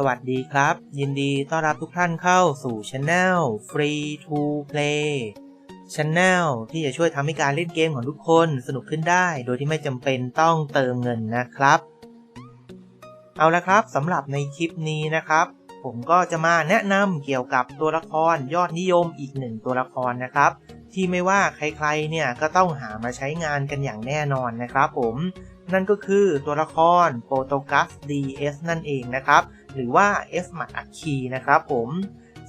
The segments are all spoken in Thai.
สวัสดีครับ ยินดีต้อนรับทุกท่านเข้าสู่ช anel Free to Play Channel ที่จะช่วยทำให้การเล่นเกมของทุกคนสนุกขึ้นได้ โดยที่ไม่จำเป็นต้องเติมเงินนะครับ เอาละครับสำหรับในคลิปนี้นะครับ ผมก็จะมาแนะนำเกี่ยวกับตัวละครยอดนิยมอีกหนึ่งตัวละครนะครับ ที่ไม่ว่าใครๆเนี่ยก็ต้องหามาใช้งานกันอย่างแน่นอนนะครับ ผมนั่นก็คือตัวละครโปรโตกัส DS นั่นเองนะครับ หรือว่า S หมัดอัคคีนะครับผม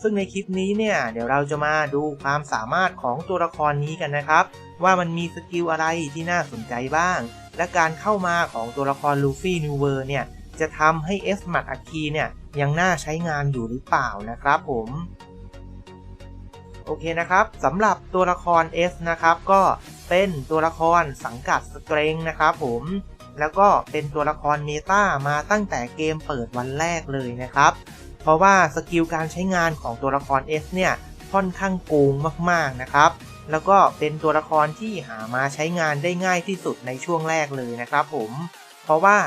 ซึ่งในคลิปนี้เนี่ยเดี๋ยวเราจะมาดูความสามารถของตัวละครนี้กันนะครับ ว่ามันมีสกิลอะไรที่น่าสนใจบ้าง และการเข้ามาของตัวละครลูฟี่นิวเวอร์เนี่ยจะทำให้ S หมัดอัคคีเนี่ยยังน่าใช้งานอยู่หรือเปล่านะครับผมโอเคนะครับสำหรับตัวละคร S นะครับก็เป็นตัวละครสังกัดสเตรงนะครับผม แล้วก็เป็นตัวละครเมตามาตั้งแต่เกมเปิดวันแรกเลยนะครับ เพราะว่าสกิลการใช้งานของตัวละคร S เนี่ยค่อนข้างโกงมากๆนะครับ แล้วก็เป็นตัวละครที่หามาใช้งานได้ง่ายที่สุดในช่วงแรกเลยนะครับผม เพราะว่า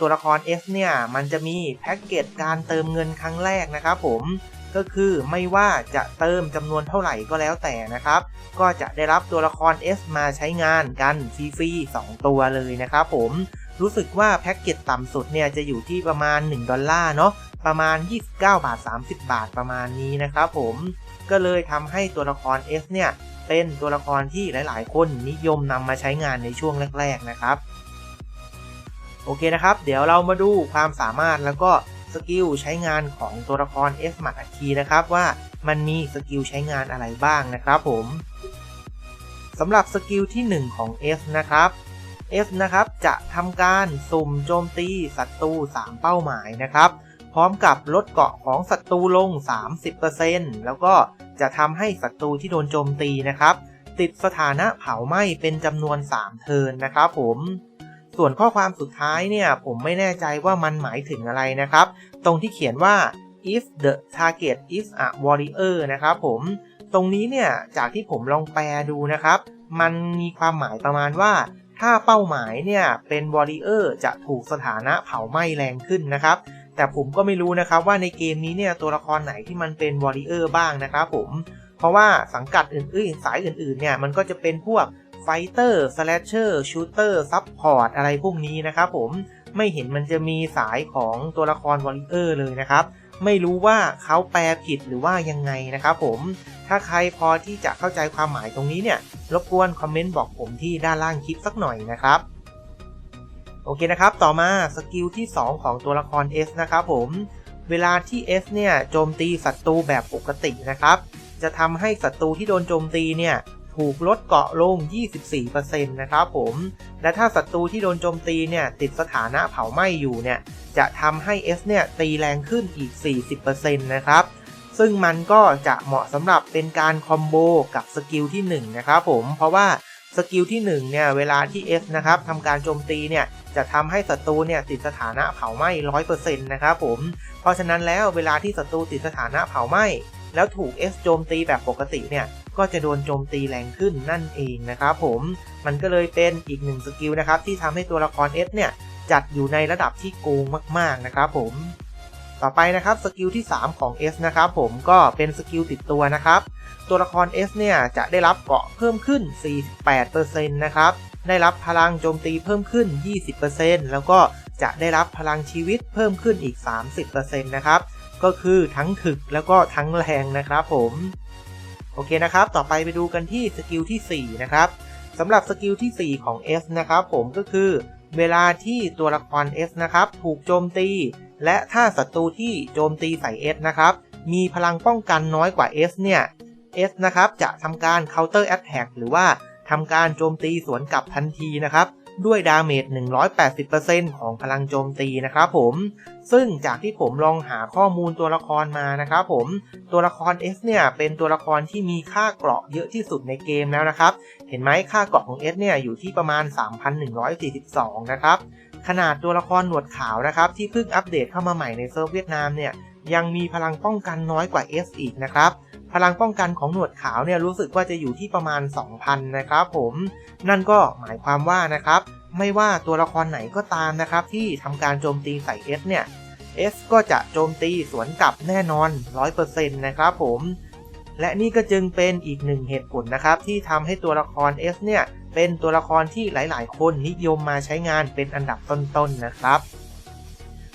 ตัวละคร S เนี่ยมันจะมีแพ็กเกจการเติมเงินครั้งแรกนะครับผมก็คือไม่ว่าจะเติมจำนวนเท่าไหร่ก็แล้วแต่นะครับ ก็จะได้รับตัวละคร S มาใช้งานกันฟรีๆ2ตัวเลยนะครับผม รู้สึกว่าแพ็กเกจต่ำสุดเนี่ยจะอยู่ที่ประมาณ 1 ดอลลาร์เนาะประมาณ 29 บาท 30 บาทประมาณนี้นะครับผมก็เลยทำให้ตัวละคร S เนี่ยเป็นตัวละครที่หลาย ๆ คนนิยมนำมาใช้งานในช่วงแรก ๆ นะครับ โอเคนะครับ เดี๋ยวเรามาดูความสามารถแล้วก็สกิลใช้งานของตัวละคร S หมัดอัคคีนะครับว่ามันมีสกิลใช้งานอะไรบ้างนะครับผมสำหรับสกิลที่ 1 ของ S นะครับ S นะครับจะทำการสุ่มโจมตีศัตรู 3 เป้าหมายนะครับ พร้อมกับลดเกาะของศัตรูลง 30%แล้วก็จะทำให้ศัตรูที่โดนโจมตีนะครับ ติดสถานะเผาไหม้เป็นจำนวน 3 เทินนะครับผมส่วนข้อความสุดท้ายเนี่ย ผมไม่แน่ใจว่ามันหมายถึงอะไรนะครับ ตรงที่เขียนว่า if the target is a warrior นะครับผมตรงนี้เนี่ย จากที่ผมลองแปลดูนะครับ มันมีความหมายประมาณว่า ถ้าเป้าหมายเนี่ยเป็นวอริเออร์จะถูกสถานะเผาไหม้แรงขึ้นนะครับ แต่ผมก็ไม่รู้นะครับว่าในเกมนี้เนี่ยตัวละครไหนที่มันเป็นวอริเออร์บ้างนะครับผมเพราะว่าสังกัดอื่นๆ สายอื่นๆเนี่ยมันก็จะเป็นพวกไฟเตอร์สแลชเชอร์ชูเตอร์ซับพอร์ตอะไรพวกนี้นะครับผมไม่เห็นมันจะมีสายของตัวละครวอริเออร์เลยนะครับ ไม่รู้ว่าเขาแปลผิดหรือว่ายังไงนะครับผมถ้าใครพอที่จะเข้าใจความหมายตรงนี้เนี่ยรบกวนคอมเมนต์บอกผมที่ด้านล่างคลิปสักหน่อยนะครับโอเคนะครับ ต่อมาสกิลที่ 2 ของตัวละคร S นะครับผม เวลาที่ S เนี่ยโจมตีศัตรูแบบปกตินะครับ จะทำให้ศัตรูที่โดนโจมตีเนี่ยถูกลดเกาะลง 24%นะครับผม และถ้าศัตรูที่โดนโจมตีเนี่ยติดสถานะเผาไหม้อยู่เนี่ย จะทำให้ S เนี่ยตีแรงขึ้นอีก 40%นะครับ ซึ่งมันก็จะเหมาะสำหรับเป็นการคอมโบกับสกิลที่1นะครับผม เพราะว่าสกิลที่1เนี่ยเวลาที่ S นะครับทำการโจมตีเนี่ยจะทำให้ศัตรูเนี่ยติดสถานะเผาไหม้100%นะครับผม เพราะฉะนั้นแล้วเวลาที่ศัตรูติดสถานะเผาไหม้แล้วถูก S โจมตีแบบปกติเนี่ยก็จะโดนโจมตีแรงขึ้นนั่นเองนะครับผม มันก็เลยเป็นอีกหนึ่งสกิลนะครับที่ทำให้ตัวละคร S เนี่ย จัดอยู่ในระดับที่โกงมาก ๆ นะครับผมต่อไปนะครับสกิลที่ 3 ของ S นะครับผมก็เป็นสกิลติดตัวนะครับ ตัวละคร S เนี่ยจะได้รับเกาะเพิ่มขึ้น 48%นะครับ ได้รับพลังโจมตีเพิ่มขึ้น 20%แล้วก็จะได้รับพลังชีวิตเพิ่มขึ้นอีก 30%นะครับ ก็คือทั้งถึกแล้วก็ทั้งแรงนะครับผม โอเคนะครับ ต่อไปไปดูกันที่สกิลที่ 4 นะครับสำหรับสกิลที่ 4 ของ S นะครับผมก็คือ เวลาที่ตัวละคร S นะครับ ถูกโจมตี และถ้าศัตรูที่โจมตีใส่ S นะครับ มีพลังป้องกันน้อยกว่า S เนี่ย S นะครับจะทำการ counter attack หรือว่าทำการโจมตีสวนกลับทันทีนะครับ ด้วยดาเมจ 180%ของพลังโจมตีนะครับผมซึ่งจากที่ผมลองหาข้อมูลตัวละครมานะครับผมตัวละคร S เนี่ยเป็นตัวละครที่มีค่าเกราะเยอะที่สุดในเกมแล้วนะครับเห็นไหมค่าเกราะของ S เนี่ยอยู่ที่ประมาณ 3,142 นะครับขนาดตัวละครหนวดขาวนะครับที่เพิ่งอัปเดตเข้ามาใหม่ในเซิร์ฟเวียดนามเนี่ยยังมีพลังป้องกันน้อยกว่า S อีกนะครับ พลังป้องกันของหนวดขาวเนี่ยรู้สึกว่าจะอยู่ที่ประมาณ 2,000 นะครับผมนั่นก็หมายความว่านะครับไม่ว่าตัวละครไหนก็ตามนะครับที่ทำการโจมตีใส่ S เนี่ย S ก็จะโจมตีสวนกลับแน่นอน 100%นะครับผมและนี่ก็จึงเป็นอีกหนึ่งเหตุผลนะครับที่ทำให้ตัวละคร S เนี่ยเป็นตัวละครที่หลาย ๆ คนนิยมมาใช้งานเป็นอันดับต้น ๆนนะครับ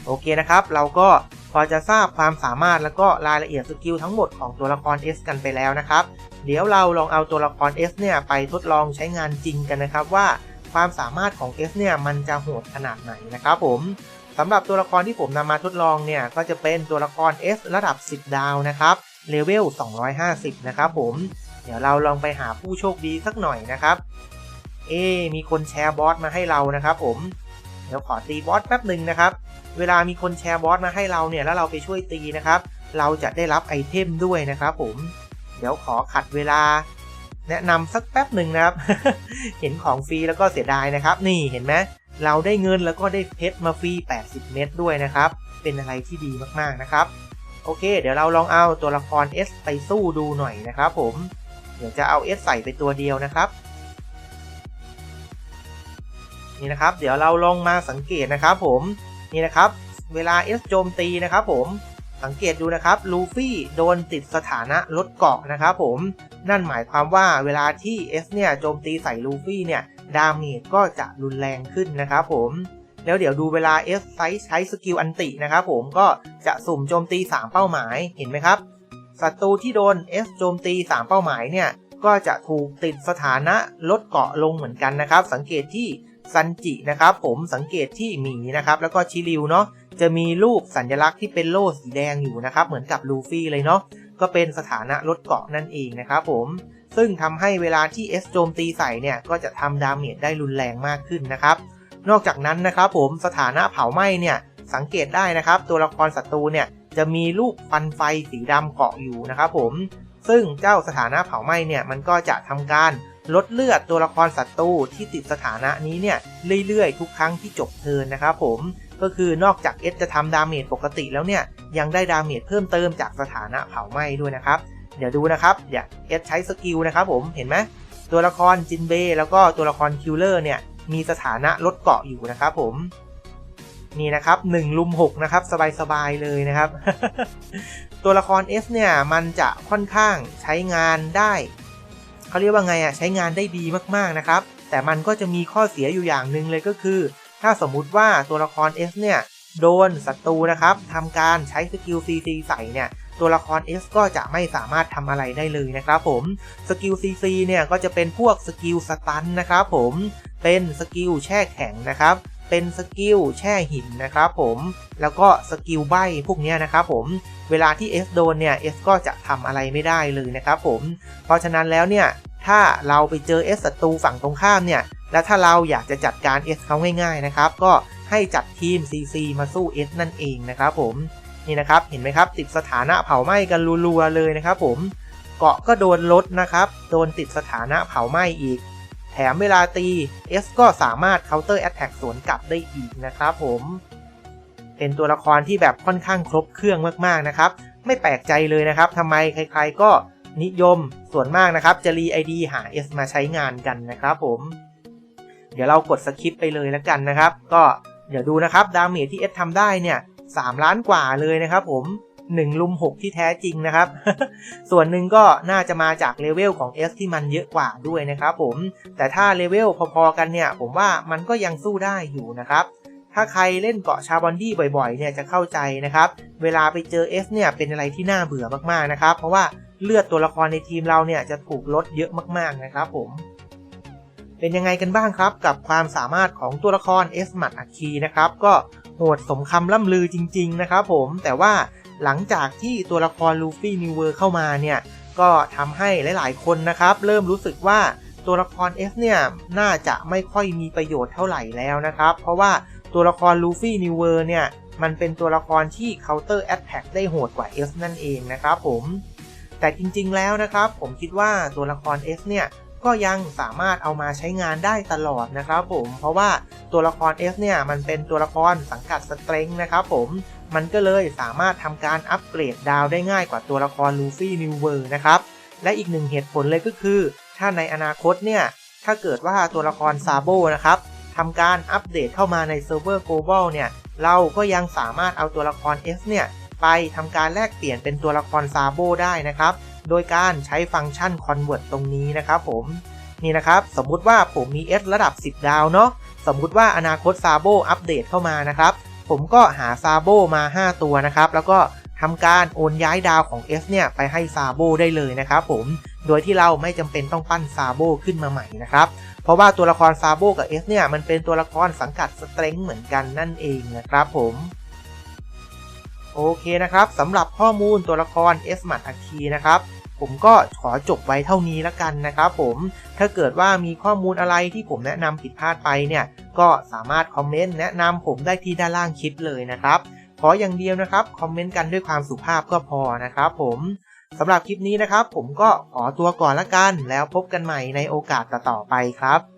โอเคนะครับ เราก็ พอจะทราบความสามารถแล้วก็รายละเอียดสกิลทั้งหมดของตัวละคร S กันไปแล้วนะครับ เดี๋ยวเราลองเอาตัวละคร S เนี่ยไปทดลองใช้งานจริงกันนะครับว่า ความสามารถของ S เนี่ยมันจะโหดขนาดไหนนะครับผมสำหรับตัวละครที่ผมนำมาทดลองเนี่ยก็จะเป็นตัวละคร S ระดับ 10 ดาวนะครับเลเวล 250 นะครับผม เดี๋ยวเราลองไปหาผู้โชคดีสักหน่อยนะครับ เอ มีคนแชร์บอสมาให้เรานะครับผม เดี๋ยวขอตีบอสแป๊บหนึ่งนะครับ เวลามีคนแชร์บอสมาให้เราเนี่ยแล้วเราไปช่วยตีนะครับ เราจะได้รับไอเทมด้วยนะครับผมเดี๋ยวขอขัดเวลา แนะนำสักแป๊บหนึ่งนะครับ เห็นของฟรีแล้วก็เสียดายนะครับ นี่เห็นไหมเราได้เงินแล้วก็ได้เพชรมาฟรี 80 เม็ดด้วยนะครับ เป็นอะไรที่ดีมากๆนะครับ โอเค เดี๋ยวเราลองเอาตัวละคร S ไปสู้ดูหน่อยนะครับผม เดี๋ยวจะเอา S ใส่ไปตัวเดียวนะครับ นี่นะครับ เดี๋ยวเราลองมาสังเกตนะครับผม นี่นะครับ เวลา S โจมตีนะครับผมสังเกตดูนะครับลูฟี่โดนติดสถานะลดเกาะนะครับผมนั่นหมายความว่าเวลาที่ S เนี่ยโจมตีใส่ลูฟี่เนี่ยดาเมจก็จะรุนแรงขึ้นนะครับผมแล้วเดี๋ยวดูเวลา S ใช้ใช้สกิลอันตินะครับผมก็จะสุ่มโจมตี 3 เป้าหมายเห็นไหมครับศัตรูที่โดน S โจมตี 3 เป้าหมายเนี่ยก็จะถูกติดสถานะลดเกาะลงเหมือนกันนะครับ สังเกตที่ ซันจินะครับผมสังเกตที่หมีนะครับแล้วก็ชิริวเนาะจะมีรูปสัญลักษณ์ที่เป็นโล่สีแดงอยู่นะครับเหมือนกับลูฟี่เลยเนาะก็เป็นสถานะลดเกาะนั่นเองนะครับผมซึ่งทำให้เวลาที่ S โจมตีใส่เนี่ยก็จะทำดาเมจได้รุนแรงมากขึ้นนะครับนอกจากนั้นนะครับผมสถานะเผาไหม้เนี่ยสังเกตได้นะครับ ตัวละครศัตรูเนี่ยจะมีลูกฟันไฟสีดำเกาะอยู่นะครับผมซึ่งเจ้าสถานะเผาไหม้เนี่ยมันก็จะทำการ ลดเลือดตัวละครศัตรูที่ติดสถานะนี้เนี่ยเรื่อยๆ ทุกครั้งที่จบเทินนะครับผมก็คือนอกจาก S จะทำดาเมจปกติแล้วเนี่ยยังได้ดาเมจเพิ่มเติมจากสถานะเผาไหม้ด้วยนะครับ เดี๋ยวดูนะครับเดี๋ยว S ใช้สกิลนะครับผมเห็นไหมตัวละครจินเบแล้วก็ตัวละครคิลเลอร์เนี่ยมีสถานะลดเกาะอยู่นะครับผมนี่นะครับ1ลุม6นะครับสบายๆเลยนะครับ ตัวละคร S เนี่ยมันจะค่อนข้างใช้งานได้ เขาเรียกว่าไงอะใช้งานได้ดีมากๆนะครับ แต่มันก็จะมีข้อเสียอยู่อย่างหนึ่งเลยก็คือ ถ้าสมมุติว่าตัวละคร S เนี่ยโดนศัตรูนะครับทำการใช้สกิล CC ใส่เนี่ยตัวละคร S ก็จะไม่สามารถทำอะไรได้เลยนะครับผมสกิล CC เนี่ยก็จะเป็นพวกสกิลสตันนะครับผมเป็นสกิลแช่แข็งนะครับ เป็นสกิลแช่หินนะครับผมแล้วก็สกิลใบพวกนี้นะครับผมเวลาที่ S โดนเนี่ยเ S ก็จะทำอะไรไม่ได้เลยนะครับผมเพราะฉะนั้นแล้วเนี่ยถ้าเราไปเจอ S ศัตรูฝั่งตรงข้ามเนี่ยแล้วถ้าเราอยากจะจัดการ S เขาง่ายๆนะครับก็ให้จัดทีม CC มาสู้ S นั่นเองนะครับผมนี่นะครับเห็นไหมครับติดสถานะเผาไหม้กันรัวๆเลยนะครับผมเกาะก็โดนลดนะครับโดนติดสถานะเผาไหม้อีก แถมเวลาตี S ก็สามารถ counter attack สวนกลับได้อีกนะครับผม เป็นตัวละครที่แบบค่อนข้างครบเครื่องมากๆนะครับ ไม่แปลกใจเลยนะครับทำไมใครๆก็นิยมส่วนมากนะครับ จะรี ID หา S มาใช้งานกันนะครับผม เดี๋ยวเรากดสคิปไปเลยแล้วกันนะครับ ก็เดี๋ยวดูนะครับดาเมจที่ S ทำได้เนี่ย3ล้านกว่าเลยนะครับผม 1ลุม6ที่แท้จริงนะครับ ส่วนหนึ่งก็น่าจะมาจากเลเวลของ S ที่มันเยอะกว่าด้วยนะครับผม แต่ถ้าเลเวลพอๆกันเนี่ย ผมว่ามันก็ยังสู้ได้อยู่นะครับถ้าใครเล่นเกาะชาบอนดี้บ่อยๆ เนี่ยจะเข้าใจนะครับ เวลาไปเจอ S เนี่ยเป็นอะไรที่น่าเบื่อมากๆนะครับ เพราะว่าเลือดตัวละครในทีมเราเนี่ยจะถูกลดเยอะมากๆนะครับผม เป็นยังไงกันบ้างครับ กับความสามารถของตัวละคร S หมัดอัคคีนะครับ ก็โหดสมคำล่ำลือจริง ๆ นะครับผม แต่ว่า หลังจากที่ตัวละครลูฟี่นิวเวอร์เข้ามาเนี่ย ก็ทำให้หลาย ๆ คนนะครับ เริ่มรู้สึกว่าตัวละคร S เนี่ย น่าจะไม่ค่อยมีประโยชน์เท่าไหร่แล้วนะครับ เพราะว่าตัวละครลูฟี่นิวเวอร์เนี่ย มันเป็นตัวละครที่ counter attack ได้โหดกว่า S นั่นเองนะครับผม แต่จริงๆแล้วนะครับ ผมคิดว่าตัวละคร S เนี่ยก็ยังสามารถเอามาใช้งานได้ตลอดนะครับผม เพราะว่าตัวละคร S เนี่ยมันเป็นตัวละครสังกัดสเตรงนะครับผม มันก็เลยสามารถทำการอัปเกรดดาวได้ง่ายกว่าตัวละครลูฟี่นิวเวอร์นะครับ และอีกหนึ่งเหตุผลเลยก็คือ ถ้าในอนาคตเนี่ย ถ้าเกิดว่าตัวละครซาโบนะครับทำการอัปเดตเข้ามาในเซิร์ฟเวอร์ global เนี่ย เราก็ยังสามารถเอาตัวละคร S เนี่ย ไปทำการแลกเปลี่ยนเป็นตัวละครซาโบได้นะครับ โดยการใช้ฟังก์ชัน convert ตรงนี้นะครับผมนี่นะครับ สมมุติว่าผมมี S ระดับ 10 ดาวเนาะสมมุติว่าอนาคตซาโบอัปเดตเข้ามานะครับ ผมก็หาซาโบมา 5 ตัวนะครับ แล้วก็ทำการโอนย้ายดาวของ S เนี่ย ไปให้ซาโบได้เลยนะครับผม โดยที่เราไม่จำเป็นต้องปั้นซาโบขึ้นมาใหม่นะครับ เพราะว่าตัวละครซาโบกับ S เนี่ย มันเป็นตัวละครสังกัดสเตรงเหมือนกันนั่นเองนะครับผมโอเคนะครับสำหรับข้อมูลตัวละคร S มัดอัคคีนะครับ ผมก็ขอจบไว้เท่านี้แล้วกันนะครับผมถ้าเกิดว่ามีข้อมูลอะไรที่ผมแนะนำผิดพลาดไปเนี่ยก็สามารถคอมเมนต์แนะนำผมได้ที่ด้านล่างคลิปเลยนะครับขออย่างเดียวนะครับคอมเมนต์กันด้วยความสุภาพก็พอนะครับผมสำหรับคลิปนี้นะครับ ผมก็ขอตัวก่อนละกัน แล้วพบกันใหม่ในโอกาสต่อๆไปครับ